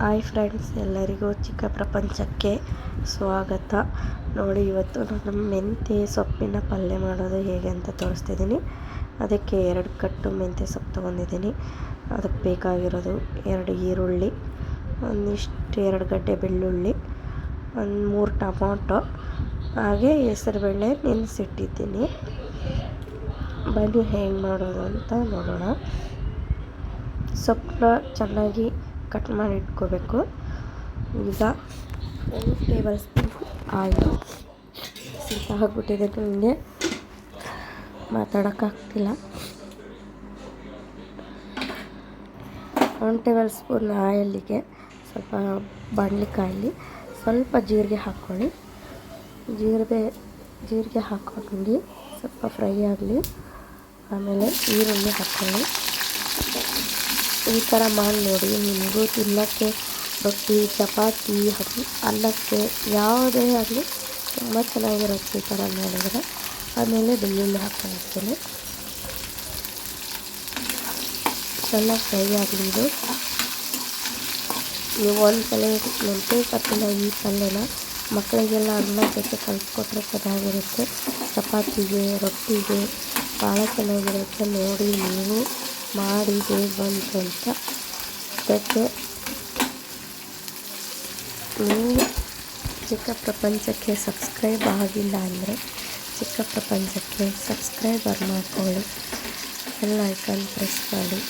Hi friends ಎಲ್ಲರಿಗೂ ಚಿಕ್ಕ ಪ್ರಪಂಚಕ್ಕೆ ಸ್ವಾಗತ. ನೋಡಿ, ಇವತ್ತು ನಾನು ಮೆಂತ್ಯ ಸೊಪ್ಪಿನ ಪಲ್ಯ ಮಾಡೋದು ಹೇಗೆ ಅಂತ ತೋರಿಸ್ತಿದ್ದೀನಿ. ಅದಕ್ಕೆ ಎರಡು ಕಟ್ಟು ಮೆಂತ್ಯ ಸೊಪ್ಪು ತೊಗೊಂಡಿದ್ದೀನಿ. ಅದಕ್ಕೆ ಬೇಕಾಗಿರೋದು ಎರಡು ಈರುಳ್ಳಿ, ಒಂದಿಷ್ಟು ಎರಡು ಗಡ್ಡೆ ಬೆಳ್ಳುಳ್ಳಿ, ಒಂದು ಮೂರು ಟೊಮೊಟೊ, ಹಾಗೆ ಹೆಸರುಬೇಳೆ ನೆನೆಸಿಟ್ಟಿದ್ದೀನಿ. ಬನ್ನಿ, ಹೆಂಗೆ ಮಾಡೋದು ಅಂತ ನೋಡೋಣ. ಸೊಪ್ಪನ್ನ ಚೆನ್ನಾಗಿ ಕಟ್ ಮಾಡಿ ಇಟ್ಕೋಬೇಕು. ಈಗ ಒಂದು ಟೇಬಲ್ ಸ್ಪೂನ್ ಆಯಿಲು ಸ್ವಲ್ಪ ಹಾಕ್ಬಿಟ್ಟಿದೆ ನನಗೆ ಮಾತಾಡೋಕ್ಕಾಗ್ತಿಲ್ಲ ಒಂದು ಟೇಬಲ್ ಸ್ಪೂನ್ ಆಯಲ್ಲಿಗೆ ಸ್ವಲ್ಪ ಬಾಣಲಿಕಾಯಲ್ಲಿ ಸ್ವಲ್ಪ ಜೀರಿಗೆ ಹಾಕ್ಕೊಳ್ಳಿ. ಜೀರಿಗೆ ಜೀರಿಗೆ ಹಾಕ್ಕೊಂಡು ಸ್ವಲ್ಪ ಫ್ರೈ ಆಗಲಿ. ಆಮೇಲೆ ಈರುಳ್ಳಿ ಹಾಕ್ಕೊಳ್ಳಿ. ಈ ಥರ ಮಾಡಿ ನೋಡಿ. ನಿಮಗೂ ತಿನ್ನೋಕ್ಕೆ ರೊಟ್ಟಿ, ಚಪಾತಿ ಅನ್ನಕ್ಕೆ ಯಾವುದೇ ಆಗಲಿ ತುಂಬ ಚೆನ್ನಾಗಿರುತ್ತೆ ಈ ಥರ ಮಾಡಿದ್ರೆ. ಆಮೇಲೆ ಬೆಳ್ಳುಳ್ಳಿ ಹಾಕ್ಕೊಂಡಿರ್ತೀನಿ ಚೆನ್ನಾಗಿ ಫ್ರೈ ಆಗಲಿ ಇದು. ನೀವು ಒಂದು ಸಲ ಮೆಂತೆ ಸೊಪ್ಪಿನ ಈ ಪಲ್ಯನ ಮಕ್ಕಳಿಗೆಲ್ಲ ಅನ್ನ ಜೊತೆ ಕಲಿಸ್ಕೊಟ್ರೆ ಚೆನ್ನಾಗಿರುತ್ತೆ. ಚಪಾತಿಗೆ, ರೊಟ್ಟಿಗೆ ಭಾಳ ಚೆನ್ನಾಗಿರುತ್ತೆ. ನೋಡಿ ನೀವು. ಮಾಡಿ ಹೇಗೆ ಬಂತು ಅಂತ ಅದಕ್ಕೆ ನೀವು ಚಿಕ್ಕ ಪ್ರಪಂಚಕ್ಕೆ ಸಬ್ಸ್ಕ್ರೈಬ್ ಆಗಿಲ್ಲ ಅಂದರೆ ಚಿಕ್ಕ ಪ್ರಪಂಚಕ್ಕೆ ಸಬ್ಸ್ಕ್ರೈಬರ್ ಮಾಡ್ಕೊಳ್ಳಿ. ಎಲ್ಲ ಐಕನ್ ಪ್ರೆಸ್ ಮಾಡಿ.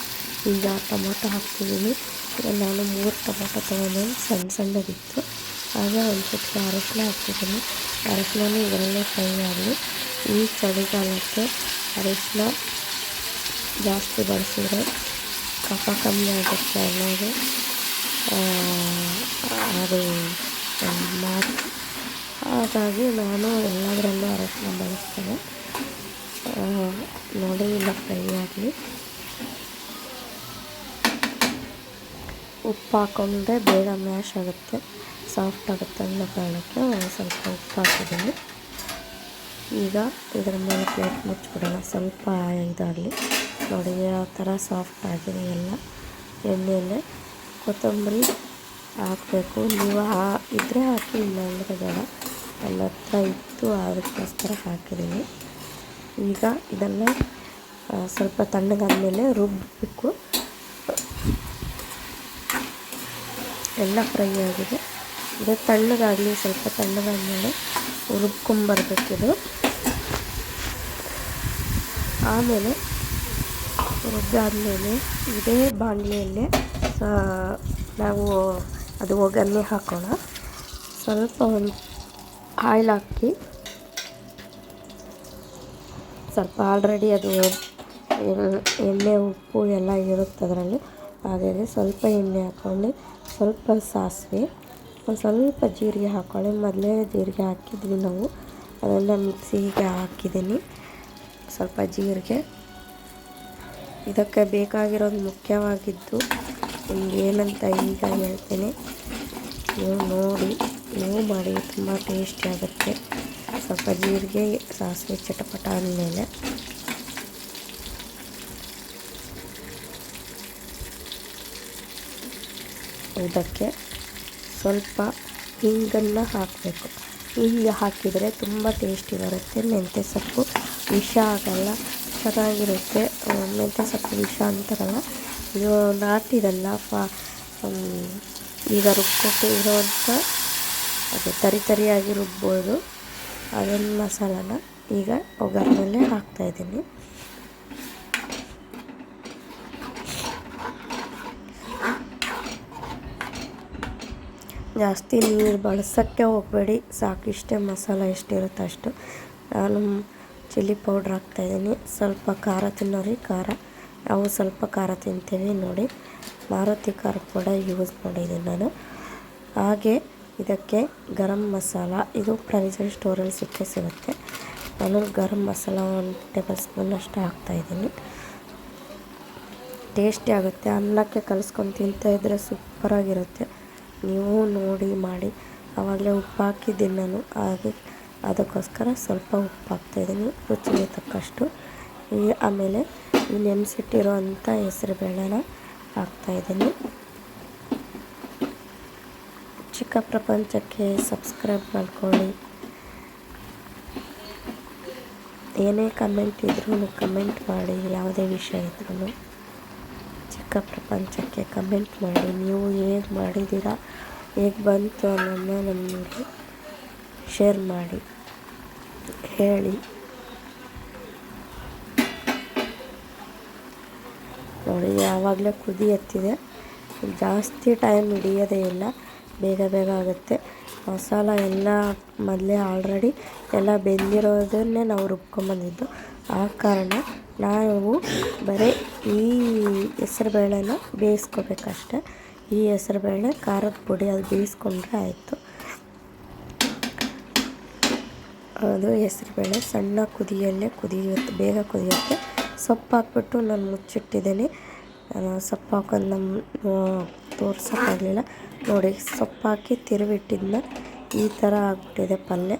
ಈಗ ಟೊಮೊಟೊ ಹಾಕ್ತಿದ್ದೀನಿ. ನಾನು ಮೂರು ಟೊಮೊಟೊ ತೊಗೊಂಡು ಸಣ್ಣ ಸಣ್ಣದಿತ್ತು. ಆಗ ಒಂದು ಸ್ವಲ್ಪ ಅರಶಿನ ಹಾಕ್ತಿದ್ದೀನಿ. ಅರಶಿನ ಇದರಲ್ಲೇ ಫ್ರೈ ಆಗಲಿ ಈ ಚಳಿಗಾಲಕ್ಕೆ ಅರಶಿನ ಜಾಸ್ತಿ ಬಳಸಿದ್ರೆ ಕಫ ಕಮ್ಮಿ ಆಗುತ್ತೆ ಅನ್ನೋದು ಅದು ಮಾತು. ಹಾಗಾಗಿ ನಾನು ಎಲ್ಲದರಲ್ಲೂ ಅರಶಿನ ಬಳಸ್ತೇನೆ. ನೋಡಿ, ಇಲ್ಲ, ಫ್ರೈ ಆಗಲಿ. ಉಪ್ಪು ಹಾಕೊಂಡ್ರೆ ಬೇಗ ಮ್ಯಾಶ್ ಆಗುತ್ತೆ, ಸಾಫ್ಟ್ ಆಗುತ್ತೆ ಅನ್ನೋ ಕಾರಣಕ್ಕೆ ಸ್ವಲ್ಪ ಉಪ್ಪು ಹಾಕಿದ್ದೀನಿ. ಈಗ ಇದರ ಮೇಲೆ ಪ್ಲೇಟ್ ಮುಚ್ಚಿಬಿಡೋಣ. ಸ್ವಲ್ಪ ಇದಾಗಲಿ. ನೋಡಿ ಯಾವ ಥರ ಸಾಫ್ಟ್ ಆಗಿದೆ ಎಲ್ಲ. ಎಣ್ಣೆಯಲ್ಲೇ ಕೊತ್ತಂಬರಿ ಹಾಕಬೇಕು. ನೀವು ಹಾ ಇದ್ದರೆ ಹಾಕಿ ಇಲ್ಲ ಅಂದರೆ ಬೇಡ. ನನ್ನ ಹತ್ರ ಇತ್ತು, ಅದಕ್ಕೋಸ್ಕರ ಹಾಕಿದ್ದೀನಿ. ಈಗ ಇದನ್ನು ಸ್ವಲ್ಪ ತಣ್ಣಗಾದ್ಮೇಲೆ ರುಬ್ಬಬೇಕು ಎಲ್ಲ ಫ್ರೈ ಆಗಿದೆ. ಇದು ತಣ್ಣಗಾಗಲಿ, ಸ್ವಲ್ಪ ತಣ್ಣಗಾದ್ಮೇಲೆ ರುಬ್ಕೊಂಬರ್ಬೇಕಿದು. ಆಮೇಲೆ ರುಬ್ಬಾದ್ಮೇಲೆ ಇದೇ ಬಾಣಲೆಯಲ್ಲೇ ನಾವು ಅದು ಒಗ್ಗರಣೆ ಹಾಕೋಣ. ಸ್ವಲ್ಪ ಒಂದು ಆಯಿಲ್ ಹಾಕಿ ಸ್ವಲ್ಪ ಆಲ್ರೆಡಿ ಅದು ಎಣ್ಣೆ, ಉಪ್ಪು ಎಲ್ಲ ಇರುತ್ತೆ ಅದರಲ್ಲಿ. ಹಾಗೆ ಸ್ವಲ್ಪ ಎಣ್ಣೆ ಹಾಕ್ಕೊಂಡು ಸ್ವಲ್ಪ ಸಾಸಿವೆ, ಒಂದು ಸ್ವಲ್ಪ ಜೀರಿಗೆ ಹಾಕ್ಕೊಳ್ಳಿ. ಮೊದಲೇ ಜೀರಿಗೆ ಹಾಕಿದ್ವಿ ನಾವು. ಅದೆಲ್ಲ ಮಿಕ್ಸಿಗೆ ಹಾಕಿದ್ದೀನಿ. ಸ್ವಲ್ಪ ಜೀರಿಗೆ. ಇದಕ್ಕೆ ಬೇಕಾಗಿರೋದು ಮುಖ್ಯವಾಗಿದ್ದು ಏನಂತ ಈಗ ಹೇಳ್ತೇನೆ. ನೀವು ನೋಡಿ, ನೀವು ಮಾಡಿ, ತುಂಬ ಟೇಸ್ಟಿ ಆಗುತ್ತೆ. ಸ್ವಲ್ಪ ಜೀರಿಗೆ, ಸಾಸಿವೆ ಚಟಪಟ ಅಂದಮೇಲೆ. ಇದಕ್ಕೆ ಸ್ವಲ್ಪ ಹಿಂಗನ್ನು ಹಾಕಬೇಕು. ಹಿಂಗೆ ಹಾಕಿದರೆ ತುಂಬ ಟೇಸ್ಟಿ ಬರುತ್ತೆ. ಮೆಂತ್ಯ ಸೊಪ್ಪು, ವಿಷ ಆಗಲ್ಲ. ಚೆನ್ನಾಗಿರುತ್ತೆ ಮೆಂತ್ಯ ಸೊಪ್ಪು ವಿಷ ಅಂತಾರಲ್ಲ, ಇದು ನಾಟಿದಲ್ಲ ಫಾ ಈಗ ರುಬ್ಕೊಟ್ಟು ಇರೋವಂಥ ಅದು ತರಿ ತರಿಯಾಗಿ ರುಬ್ಬೋದು. ಅದೊಂದು ಮಸಾಲನ ಈಗ ಒಗ್ಗರಣೆಯಲ್ಲೇ ಹಾಕ್ತಾಯಿದ್ದೀನಿ ಜಾಸ್ತಿ ನೀರು ಬಳಸೋಕ್ಕೆ ಹೋಗಬೇಡಿ, ಸಾಕಿಷ್ಟೇ ಮಸಾಲ ಎಷ್ಟಿರುತ್ತೆ ಅಷ್ಟು. ನಾನು ಚಿಲ್ಲಿ ಪೌಡ್ರ್ ಹಾಕ್ತಾಯಿದ್ದೀನಿ ಸ್ವಲ್ಪ ಖಾರ ತಿನ್ನೋರಿ ಖಾರ. ನಾವು ಸ್ವಲ್ಪ ಖಾರ ತಿಂತೀವಿ ನೋಡಿ. ಮಾರುತಿ ಖಾರ ಕೂಡ ಯೂಸ್ ಮಾಡಿದ್ದೀನಿ ನಾನು. ಹಾಗೆ ಇದಕ್ಕೆ ಗರಂ ಮಸಾಲ, ಇದು ಪ್ರವಿಸಲ್ ಸ್ಟೋರಲ್ಲಿ ಸಿಕ್ಕೇ ಸಿಗುತ್ತೆ. ನಾನು ಗರಂ ಮಸಾಲ ಒಂದು ಟೇಬಲ್ ಸ್ಪೂನಷ್ಟು ಹಾಕ್ತಾಯಿದ್ದೀನಿ ಟೇಸ್ಟಿ ಆಗುತ್ತೆ. ಅನ್ನಕ್ಕೆ ಕಲಿಸ್ಕೊಂಡು ತಿಂತಾಯಿದ್ರೆ ಸೂಪರಾಗಿರುತ್ತೆ. ನೀವು ನೋಡಿ ಮಾಡಿ. ಆವಾಗಲೇ ಉಪ್ಪು ಹಾಕಿದ್ದೀನಿ ನಾನು. ಹಾಗೆ ಅದಕ್ಕೋಸ್ಕರ ಸ್ವಲ್ಪ ಉಪ್ಪು ಹಾಕ್ತಾಯಿದ್ದೀನಿ ರುಚಿಗೆ ತಕ್ಕಷ್ಟು. ಈ ಆಮೇಲೆ ಈ ನೆನೆಸಿಟ್ಟಿರೋ ಅಂಥ ಹೆಸ್ರು ಬೇಳೆನ ಹಾಕ್ತಾಯಿದ್ದೀನಿ ಚಿಕ್ಕ ಪ್ರಪಂಚಕ್ಕೆ ಸಬ್ಸ್ಕ್ರೈಬ್ ಮಾಡ್ಕೊಳ್ಳಿ. ಏನೇ ಕಮೆಂಟ್ ಇದ್ರೂ ಕಮೆಂಟ್ ಮಾಡಿ, ಯಾವುದೇ ವಿಷಯ ಇದ್ರೂ ಚಿಕ್ಕ ಪ್ರಪಂಚಕ್ಕೆ ಕಮೆಂಟ್ ಮಾಡಿ, ನೀವು ಹೇಗೆ ಮಾಡಿದ್ದೀರಾ, ಹೇಗೆ ಬಂತು ಅನ್ನೋದನ್ನ ನಮಗೆ ಶೇರ್ ಮಾಡಿ, ಹೇಳಿ. ನೋಡಿ, ಯಾವಾಗಲೇ ಕುದಿ ಎತ್ತಿದೆ. ಜಾಸ್ತಿ ಟೈಮ್ ಹಿಡಿಯೋದೇ ಇಲ್ಲ. ಬೇಗ ಬೇಗ ಆಗುತ್ತೆ. ಮಸಾಲ ಎಲ್ಲ ಮೊದಲೇ ಆಲ್ರೆಡಿ ಎಲ್ಲ ಬೆಂದಿರೋದನ್ನೇ ನಾವು ರುಬ್ಕೊಂಬಂದಿದ್ದು. ಆ ಕಾರಣ ನಾವು ಬರೀ ಈ ಹೆಸರುಬೇಳೆನ ಬೇಯಿಸ್ಕೋಬೇಕಷ್ಟೆ. ಈ ಹೆಸರುಬೇಳೆ ಖಾರದ ಪುಡಿ ಅದು ಬೇಯಿಸ್ಕೊಂಡ್ರೆ ಆಯಿತು. ಅದು ಹೆಸ್ರುಬೇಳೆ ಸಣ್ಣ ಕುದಿಯಲ್ಲೇ ಕುದಿಯುತ್ತೆ ಬೇಗ ಕುದಿಯುತ್ತೆ ಸೊಪ್ಪು ಹಾಕ್ಬಿಟ್ಟು ನಾನು ಮುಚ್ಚಿಟ್ಟಿದ್ದೀನಿ. ಸೊಪ್ಪು ಹಾಕೋದು ನಮ್ಮ ತೋರ್ಸೋಕ್ಕಾಗಲಿಲ್ಲ. ನೋಡಿ, ಸೊಪ್ಪು ಹಾಕಿ ತಿರುವಿಟ್ಟಿದ್ದನ್ನ ಈ ಥರ ಆಗಿಬಿಟ್ಟಿದೆ ಪಲ್ಯ.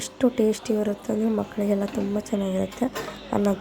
ಎಷ್ಟು ಟೇಸ್ಟಿ ಇರುತ್ತೆ ಅಂದರೆ ಮಕ್ಕಳಿಗೆಲ್ಲ ತುಂಬ ಚೆನ್ನಾಗಿರುತ್ತೆ. ಅನ್ನೋ